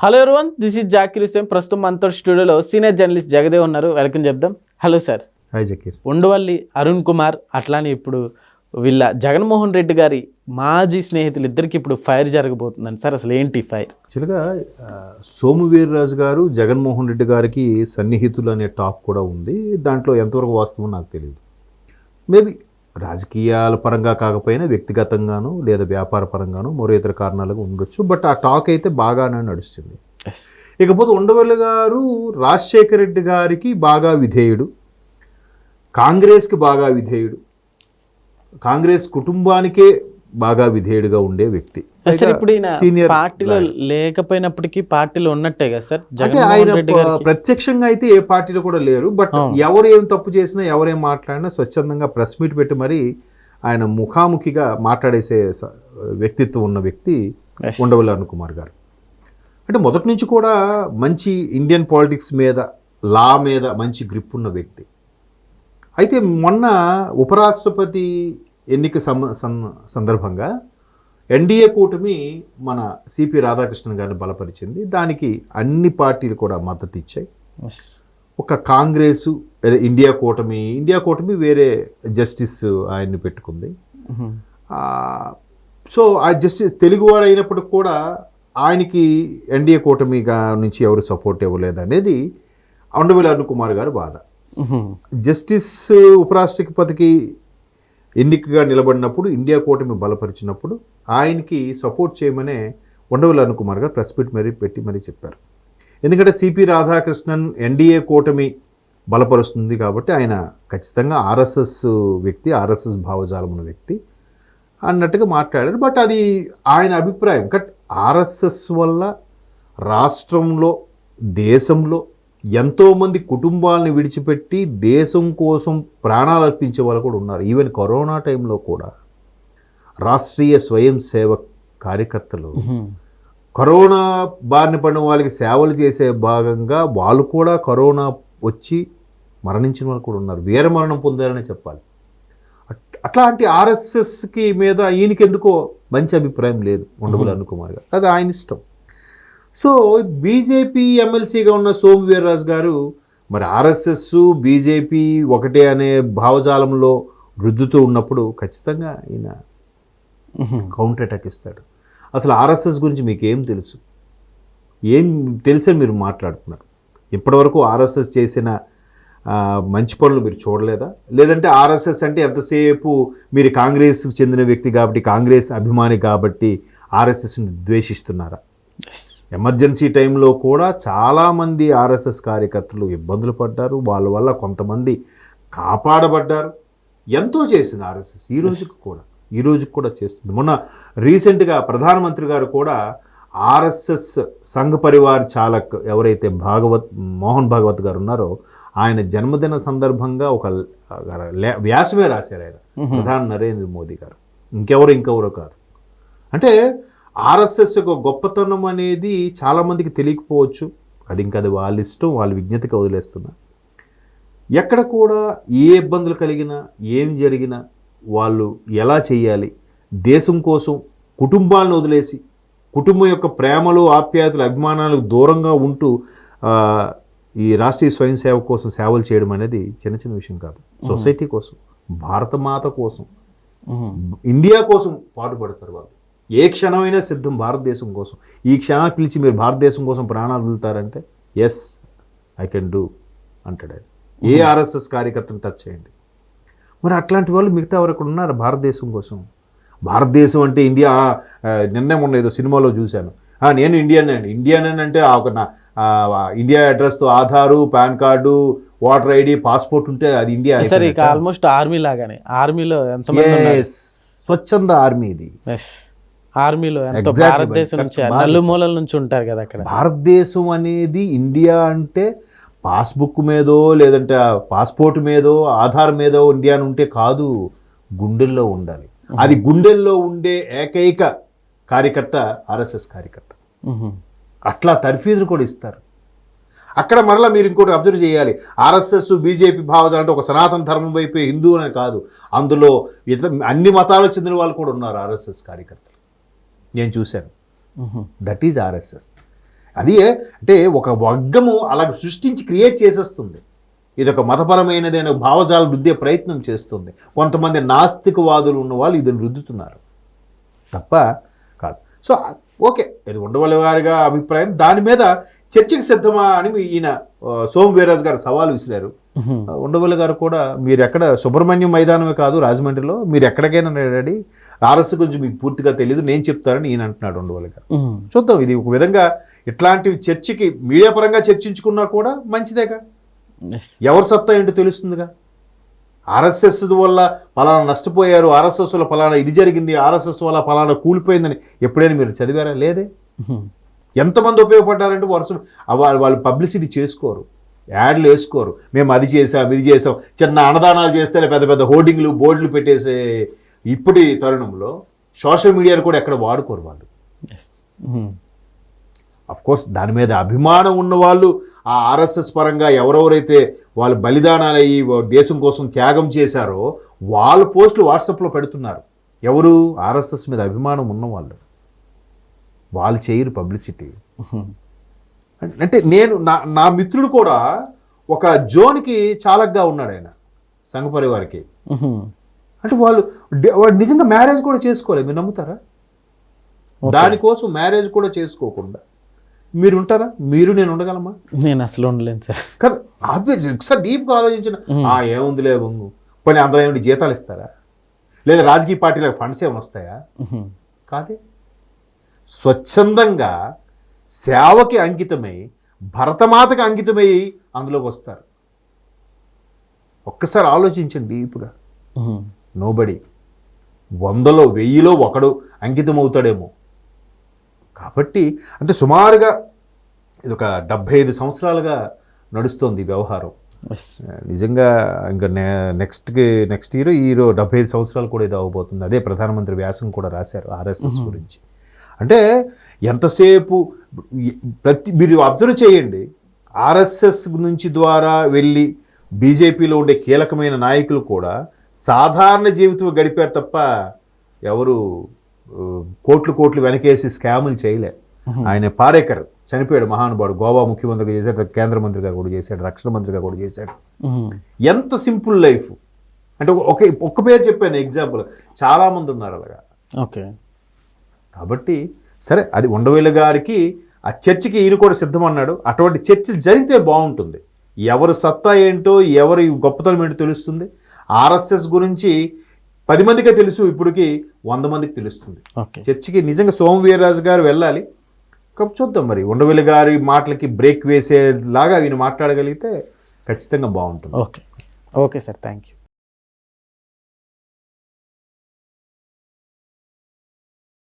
Hello everyone this is Zakir Hussain ప్రస్తుతం మనతో స్టూడియోలో సీనియర్ జర్నలిస్ట్ జగదేవ్ ఉన్నారు. వెల్కమ్ చెప్దాం. Hello sir hi Zakir Undavalli Arun Kumar అట్లానే ఇప్పుడు వీళ్ళ జగన్మోహన్ రెడ్డి గారి మాజీ స్నేహితులు ఇద్దరికి ఇప్పుడు ఫైర్ జరగబోతుందండి సార్ అసలు ఏంటి ఫైర్ యాక్చువల్గా ఆ, సోము వీర్రాజు గారు జగన్మోహన్ రెడ్డి గారికి సన్నిహితులు అనే టాక్ కూడా ఉంది. దాంట్లో ఎంతవరకు వాస్తవం నాకు తెలియదు మేబీ రాజకీయాల పరంగా కాకపోయినా వ్యక్తిగతంగానూ లేదా వ్యాపార పరంగానూ మరో ఇతర కారణాలుగా ఉండొచ్చు. బట్ ఆ టాక్ అయితే బాగానే నడుస్తుంది. ఇకపోతే ఉండవల్లి గారు రాజశేఖర రెడ్డి గారికి బాగా విధేయుడు. కాంగ్రెస్కి బాగా విధేయుడు. కాంగ్రెస్ కుటుంబానికే బాగా విధేయుడుగా ఉండే వ్యక్తి. సార్ ఇప్పుడు సీనియర్ పార్టీలో లేకపోయినప్పటికీ పార్టీలో ఉన్నట్టే కదా సార్? అంటే ఆయన ప్రత్యక్షంగా అయితే ఏ పార్టీలో కూడా లేరు బట్ ఎవరు ఏం తప్పు చేసినా ఎవరేం మాట్లాడినా స్వచ్ఛందంగా ప్రెస్ మీట్ పెట్టి మరి ఆయన ముఖాముఖిగా మాట్లాడేసే వ్యక్తిత్వం ఉన్న వ్యక్తి. ఉండవల్లి అరుణ్ కుమార్ గారు. అంటే మొదటి నుంచి కూడా మంచి ఇండియన్ పాలిటిక్స్ మీద లా మీద మంచి గ్రిప్ ఉన్న వ్యక్తి. అయితే మొన్న ఉపరాష్ట్రపతి ఎన్నిక సందర్భంగా ఎన్డీఏ కూటమి మన సిపి రాధాకృష్ణన్ గారిని బలపరిచింది. దానికి అన్ని పార్టీలు కూడా మద్దతు ఇచ్చాయి. ఒక కాంగ్రెసు ఇండియా కూటమి ఇండియా కూటమి వేరే జస్టిస్ ఆయన్ని పెట్టుకుంది. సో ఆ జస్టిస్ తెలుగువాడు అయినప్పటికి కూడా ఆయనకి ఎన్డీఏ కూటమి నుంచి ఎవరు సపోర్ట్ ఇవ్వలేదు అనేది ఉండవల్లి అరుణ్ కుమార్ గారు బాధ. జస్టిస్ ఉపరాష్ట్రపతికి ఎన్నికగా నిలబడినప్పుడు ఇండియా కూటమి బలపరిచినప్పుడు ఆయనకి సపోర్ట్ చేయమనే ఉండవల్లి అరుణ్ కుమార్ గారు ప్రెస్ మీట్ మరీ పెట్టి మరీ చెప్పారు. ఎందుకంటే సిపి రాధాకృష్ణన్ ఎన్డీఏ కూటమి బలపరుస్తుంది కాబట్టి ఆయన ఖచ్చితంగా ఆర్ఎస్ఎస్ వ్యక్తి ఆర్ఎస్ఎస్ భావజాలం ఉన్న వ్యక్తి అన్నట్టుగా మాట్లాడారు. బట్ అది ఆయన అభిప్రాయం. కట్ ఆర్ఎస్ఎస్ వల్ల రాష్ట్రంలో దేశంలో ఎంతోమంది కుటుంబాలను విడిచిపెట్టి దేశం కోసం ప్రాణాలు అర్పించే వాళ్ళు కూడా ఉన్నారు. ఈవెన్ కరోనా టైంలో కూడా రాష్ట్రీయ స్వయం సేవక్ కార్యకర్తలు. కరోనా బారిన పడిన వాళ్ళకి సేవలు చేసే భాగంగా వాళ్ళు కూడా కరోనా వచ్చి మరణించిన వాళ్ళు కూడా ఉన్నారు. వీరమరణం పొందారనే చెప్పాలి. అట్- అట్లాంటి ఆర్ఎస్ఎస్కి మీద ఈయనకి ఎందుకో మంచి అభిప్రాయం లేదు ఉండవల్లి అరుణ్ కుమార్ గారు. అది ఆయన ఇష్టం. సో బీజేపీ ఎమ్మెల్సీగా ఉన్న సోము వీర్రాజు గారు మరి ఆర్ఎస్ఎస్ బీజేపీ ఒకటే అనే భావజాలంలో రుద్దుతూ ఉన్నప్పుడు ఖచ్చితంగా ఈయన. కౌంటర్ అటాక్ ఇస్తాడు. అసలు ఆర్ఎస్ఎస్ గురించి మీకు ఏం తెలుసు? ఏం తెలిసే మీరు మాట్లాడుతున్నారు? ఇప్పటివరకు ఆర్ఎస్ఎస్ చేసిన మంచి పనులు మీరు చూడలేదా? లేదంటే ఆర్ఎస్ఎస్ అంటే ఎంతసేపు మీరు కాంగ్రెస్కి చెందిన వ్యక్తి కాబట్టి కాంగ్రెస్ అభిమాని కాబట్టి ఆర్ఎస్ఎస్ని ద్వేషిస్తున్నారా. ఎమర్జెన్సీ టైంలో కూడా చాలామంది ఆర్ఎస్ఎస్ కార్యకర్తలు ఇబ్బందులు పడ్డారు. వాళ్ళ వల్ల కొంతమంది కాపాడబడ్డారు. ఎంతో చేసింది ఆర్ఎస్ఎస్ ఈ రోజుకి కూడా. ఈ రోజుకి కూడా చేస్తుంది. మొన్న రీసెంట్గా ప్రధానమంత్రి గారు కూడా ఆర్ఎస్ఎస్ సంఘ పరివార్ చాలక్ ఎవరైతే భాగవత్ మోహన్ భాగవత్ గారు ఉన్నారో ఆయన జన్మదిన సందర్భంగా ఒక వ్యాసమే రాశారు ఆయన. ప్రధాని నరేంద్ర మోదీ గారు. ఇంకెవరు ఇంకెవరో కాదు. అంటే ఆర్ఎస్ఎస్ యొక్క గొప్పతనం అనేది చాలామందికి తెలియకపోవచ్చు. అది ఇంకా అది వాళ్ళ ఇష్టం వాళ్ళ విజ్ఞతకి వదిలేస్తున్నా. ఎక్కడ కూడా ఏ ఇబ్బందులు కలిగినా ఏం జరిగినా వాళ్ళు ఎలా చేయాలి? దేశం కోసం కుటుంబాలను వదిలేసి కుటుంబం యొక్క ప్రేమలు ఆప్యాయతలు అభిమానాలకు దూరంగా ఉంటూ ఈ రాష్ట్రీయ స్వయం సేవ కోసం సేవలు చేయడం అనేది చిన్న చిన్న విషయం కాదు. సొసైటీ కోసం భారతమాత కోసం. ఇండియా కోసం పాటుపడతారు వాళ్ళు. ఏ క్షణమైనా సిద్ధం భారతదేశం కోసం. ఈ క్షణాన్ని పిలిచి మీరు భారతదేశం కోసం ప్రాణాలు వదులుతారంటే ఎస్ ఐ కెన్ డూ అంటాడు ఆయన. ఏ ఆర్ఎస్ఎస్ కార్యకర్తను టచ్ చేయండి. మరి అట్లాంటి వాళ్ళు మిగతా వరకు ఉన్నారు? భారతదేశం కోసం. భారతదేశం అంటే ఇండియా నిన్నే మొన్న ఏదో సినిమాలో చూశాను. నేను ఇండియన్ ఇండియన్ అంటే ఆ ఒక నా India అడ్రస్తో Aadhaar PAN card voter ID passport ఉంటే అది ఇండియా ఆల్మోస్ట్ ఆర్మీ లాగానే. ఆర్మీలో Yes. స్వచ్ఛంద ఆర్మీ ఇది ఆర్మీలో ఎంతో భారతదేశం. నుంచి నలుమూలల నుంచి ఉంటారు కదా అక్కడ. భారతదేశం అనేది ఇండియా అంటే పాస్బుక్ మీదో లేదంటే పాస్పోర్ట్ మీదో ఆధార్ మీదో ఇండియా అని ఉంటే కాదు గుండెల్లో ఉండాలి. అది గుండెల్లో ఉండే ఏకైక కార్యకర్త ఆర్ఎస్ఎస్ కార్యకర్త. అట్లా తర్ఫీదులు కూడా ఇస్తారు. అక్కడ మరలా మీరు ఇంకోటి అబ్జర్వ్ చేయాలి. ఆర్ఎస్ఎస్ బీజేపీ భావజ అంటే ఒక సనాతన ధర్మం వైపు హిందూ అని కాదు. అందులో ఇతర అన్ని మతాలకు చెందిన వాళ్ళు కూడా ఉన్నారు ఆర్ఎస్ఎస్ కార్యకర్తలు. నేను చూశాను. దట్ ఈజ్ ఆర్ఎస్ఎస్ అది అంటే ఒక వర్గము అలా సృష్టించి క్రియేట్ చేసేస్తుంది. ఇది ఒక మతపరమైనదైన భావజాలం రుద్దే ప్రయత్నం చేస్తుంది. కొంతమంది నాస్తికవాదులు ఉన్న వాళ్ళు ఇది రుద్దుతున్నారు. తప్ప కాదు. సో ఓకే ఇది ఉండవల్లి వారిగా అభిప్రాయం. దాని మీద చర్చకి సిద్ధమా అని ఈయన సోము వీర్రాజు గారు సవాల్ విసిరారు. ఉండవల్లి గారు కూడా మీరు ఎక్కడ సుబ్రహ్మణ్యం మైదానమే కాదు రాజమండ్రిలో మీరు ఎక్కడికైనా రెడీ. ఆర్ఎస్ గురించి మీకు పూర్తిగా తెలియదు నేను చెప్తారని ఈయన అంటున్నాడు ఉండవల్లి గారు. చూద్దాం ఇది ఒక విధంగా ఇట్లాంటివి చర్చకి మీడియా పరంగా చర్చించుకున్నా కూడా మంచిదేగా. ఎవరి సత్తా ఏంటో తెలుస్తుందిగా? ఆర్ఎస్ఎస్ వల్ల పలానా నష్టపోయారు ఆర్ఎస్ఎస్ వల్ల పలానా ఇది జరిగింది ఆర్ఎస్ఎస్ వల్ల పలానా కూలిపోయిందని ఎప్పుడైనా మీరు చదివారా? లేదే. ఎంతమంది ఉపయోగపడ్డారంటే వరుస వాళ్ళు వాళ్ళు పబ్లిసిటీ చేసుకోరు. యాడ్లు వేసుకోరు. మేము అది చేసాం ఇది చేసాం చిన్న అన్నదానాలు చేస్తేనే పెద్ద పెద్ద హోర్డింగ్లు బోర్డులు పెట్టేసే ఇప్పటి తరుణంలో సోషల్ మీడియాను కూడా ఎక్కడ వాడుకోరు వాళ్ళు. కోర్స్ దాని మీద అభిమానం ఉన్న వాళ్ళు ఆ ఆర్ఎస్ఎస్ పరంగా ఎవరెవరైతే వాళ్ళు బలిదానాలు అయ్యి దేశం కోసం త్యాగం చేశారో వాళ్ళ పోస్టులు వాట్సాప్లో పెడుతున్నారు. ఎవరు? ఆర్ఎస్ఎస్ మీద అభిమానం ఉన్నవాళ్ళు. వాళ్ళు చేయరు పబ్లిసిటీ. అంటే నేను నా నా మిత్రుడు కూడా ఒక జోన్కి చాలకగా ఉన్నాడు ఆయన సంఘ పరివారికి. అంటే వాళ్ళు వాడు నిజంగా మ్యారేజ్ కూడా చేసుకోలేదు మీరు నమ్ముతారా? దానికోసం మ్యారేజ్ కూడా చేసుకోకుండా. మీరు ఉంటారా? మీరు నేను ఉండగలమా? నేను అసలు ఉండలేను సార్. కదా ఆబ్వియస్ ఒకసారి డీప్గా ఆలోచించిన ఆ ఏముందిలే బొంగు. పోనీ అందులో ఏమిటి జీతాలు ఇస్తారా? లేదా రాజకీయ పార్టీలకు ఫండ్స్ ఏమైనా వస్తాయా. కాదే. స్వచ్ఛందంగా సేవకి అంకితమై భరతమాతకి అంకితమై అందులోకి వస్తారు. ఒక్కసారి ఆలోచించండి డీప్గా. నోబడి వందలో వెయ్యిలో ఒకడు అంకితం అవుతాడేమో కాబట్టి అంటే సుమారుగా ఇది ఒక డెబ్భై ఐదు సంవత్సరాలుగా నడుస్తోంది వ్యవహారం. నిజంగా ఇంకా నె నెక్స్ట్కి నెక్స్ట్ ఇయర్ ఈ డెబ్బై ఐదు సంవత్సరాలు కూడా ఇది అవ్వబోతుంది అదే ప్రధానమంత్రి వ్యాసం కూడా రాశారు ఆర్ఎస్ఎస్ గురించి. అంటే ఎంతసేపు ప్రతి మీరు అబ్జర్వ్ చేయండి. ఆర్ఎస్ఎస్ నుంచి ద్వారా వెళ్ళి బీజేపీలో ఉండే కీలకమైన నాయకులు కూడా సాధారణ జీవితం గడిపారు తప్ప ఎవరు కోట్లు కోట్లు వెనకేసి స్కాములు చేయలే. ఆయన పారేకర్ చనిపోయాడు మహానుభావుడు. గోవా ముఖ్యమంత్రిగా చేశాడు కేంద్ర మంత్రిగా కూడా చేశాడు రక్షణ మంత్రిగా కూడా చేశాడు. ఎంత సింపుల్ లైఫ్. అంటే ఒక ఒక్క పేరు చెప్పాను ఎగ్జాంపుల్. చాలామంది ఉన్నారు అలాగా. ఓకే. కాబట్టి సరే అది ఉండవేలు గారికి ఆ చర్చకి ఈయన కూడా సిద్ధమన్నాడు. అటువంటి చర్చ జరిగితే బాగుంటుంది. ఎవరు సత్తా ఏంటో ఎవరి గొప్పతనం ఏంటో తెలుస్తుంది. ఆర్ఎస్ఎస్ గురించి పది మందికే తెలుసు ఇప్పటికి వంద మందికి తెలుస్తుంది. చర్చికి నిజంగా సోము వీర్రాజు గారు వెళ్ళాలి. కాకపోతే చూద్దాం మరి. ఉండవెల్లి గారి మాటలకి బ్రేక్ వేసేలాగా ఈయన మాట్లాడగలిగితే ఖచ్చితంగా బాగుంటుంది. Okay. Okay sir thank you